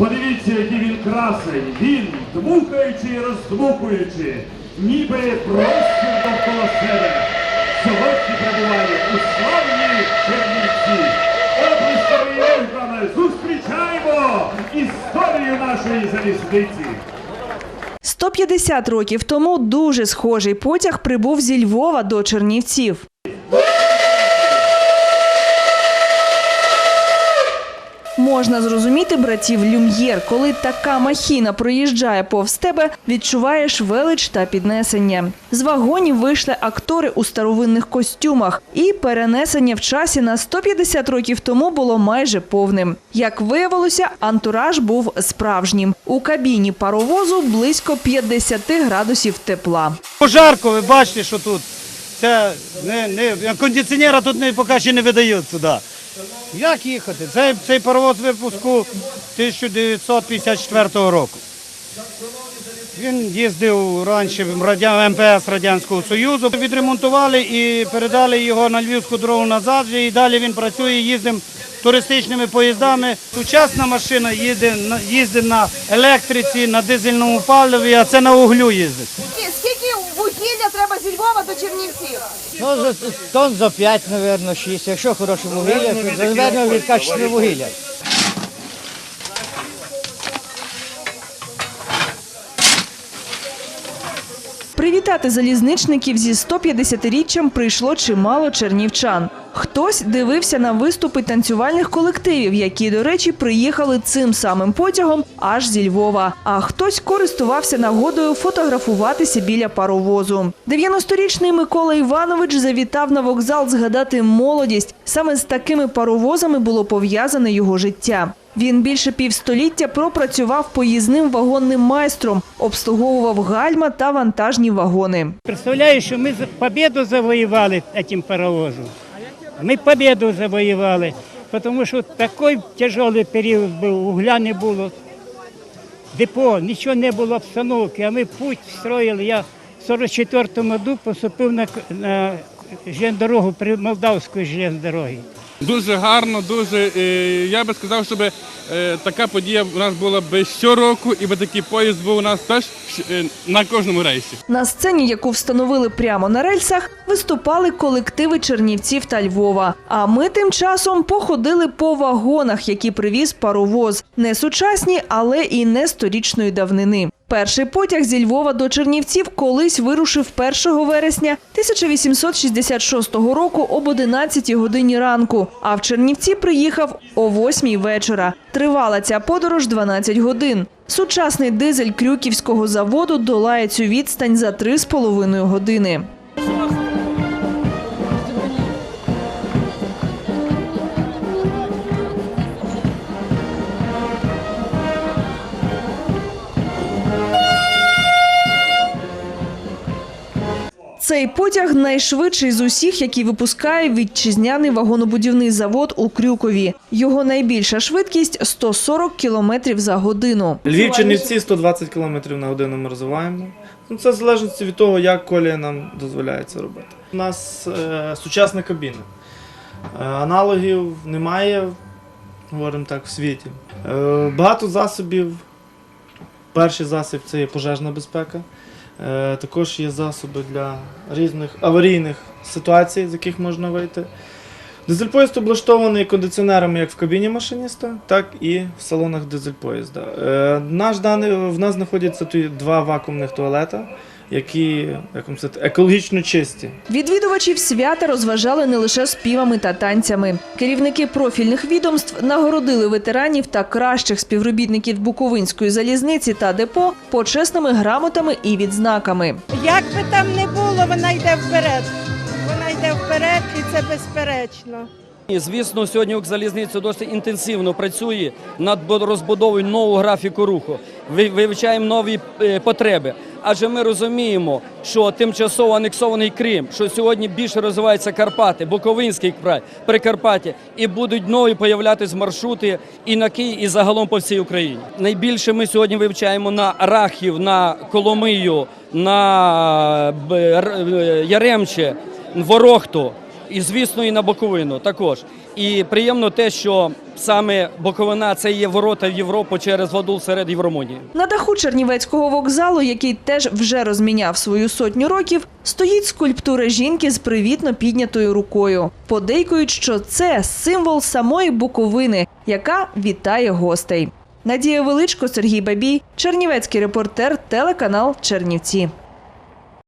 Подивіться, який він красень. Він, дмухаючи і роздмухуючи, ніби простір довкола себе. Сьогодні перебуває у славній Чернівці. Облисками і виграми зустрічаємо історію нашої залізниці. 150 років тому дуже схожий потяг прибув зі Львова до Чернівців. Можна зрозуміти братів Люм'єр, коли така махіна проїжджає повз тебе, відчуваєш велич та піднесення. З вагонів вийшли актори у старовинних костюмах, і перенесення в часі на 150 років тому було майже повним. Як виявилося, антураж був справжнім. У кабіні паровозу близько 50 градусів тепла. Пожарко, ви бачите, що тут. Це не, не, кондиціонера тут не, поки ще не видають сюди. Як їхати? Цей, цей паровоз випуску 1954 року. Він їздив раніше в. МПС Радянського Союзу. Відремонтували і передали його на Львівську дорогу назад. І далі він працює, їздить туристичними поїздами. Сучасна машина їздить на, їздить на електриці, на дизельному паливі, а це на углю їздить. Вугілля треба зі Львова до Чернівців? Ну, за, тонн за 5, мабуть, 6. Якщо хороше вугілля, то залежно від качества вугілля. Привітати залізничників зі 150-річчям прийшло чимало чернівчан. Хтось дивився на виступи танцювальних колективів, які, до речі, приїхали цим самим потягом аж зі Львова. А хтось користувався нагодою фотографуватися біля паровозу. 90-річний Микола Іванович завітав на вокзал згадати молодість. Саме з такими паровозами було пов'язане його життя. Він більше півстоліття пропрацював поїзним вагонним майстром, обслуговував гальма та вантажні вагони. Представляю, що ми победу завоювали этим паровозом. Ми победу завоювали, тому що такий тяжкий період був, угля не було, депо, нічого не було обстановки, а ми путь встроїли. Я в 44-му году поступив на, на при Молдавської железнодороги. Дуже гарно, дуже. е, Я би сказав, щоб е, така подія у нас була би щороку, і би такий поїзд був у нас теж е, на кожному рейсі. На сцені, яку встановили прямо на рельсах, виступали колективи Чернівців та Львова. А ми тим часом походили по вагонах, які привіз паровоз. Не сучасні, але і не сторічної давнини. Перший потяг зі Львова до Чернівців колись вирушив 1 вересня 1866 року об 11 годині ранку, а в Чернівці приїхав о 8 вечора. Тривала ця подорож 12 годин. Сучасний дизель Крюківського заводу долає цю відстань за 3,5 години. Цей потяг найшвидший з усіх, які випускає вітчизняний вагонобудівний завод у Крюкові. Його найбільша швидкість 140 кілометрів за годину. Львів Чернівці 120 км на годину ми розвиваємо. Ну, це в залежності від того, як колія нам дозволяє це робити. У нас е, сучасна кабіна. Е, аналогів немає, говоримо так, в світі. Е, багато засобів. Перший засіб це є пожежна безпека. Е, також є засоби для різних аварійних ситуацій, з яких можна вийти. Дизель-поїзд облаштований кондиціонерами як в кабіні машиніста, так і в салонах дизель-поїзда. Е, наш даний, в нас знаходяться тут два вакуумних туалета, які як вам сказати, екологічно чисті. Відвідувачів свята розважали не лише співами та танцями. Керівники профільних відомств нагородили ветеранів та кращих співробітників Буковинської залізниці та депо почесними грамотами і відзнаками. Як би там не було, вона йде вперед. Вона йде вперед і це безперечно. І, Звісно, сьогодні Укрзалізниця досить інтенсивно працює над розбудовою нового графіку руху. Ви- Вивчаємо нові е, потреби. Адже ми розуміємо, що тимчасово анексований Крим, що сьогодні більше розвиваються Карпати, Буковинський край, Прикарпаття, і будуть нові появлятися маршрути і на Київ, і загалом по всій Україні. Найбільше ми сьогодні вивчаємо на Рахів, на Коломию, на е, Яремче, Ворохту. І звісно, і на Буковину також. І приємно те, що саме Буковина це є ворота в Європу через воду серед Євромонії. На даху Чернівецького вокзалу, який теж вже розміняв свою сотню років, стоїть скульптура жінки з привітно піднятою рукою. Подейкують, що це символ самої Буковини, яка вітає гостей. Надія Величко, Сергій Бабій, Чернівецький репортер, телеканал Чернівці.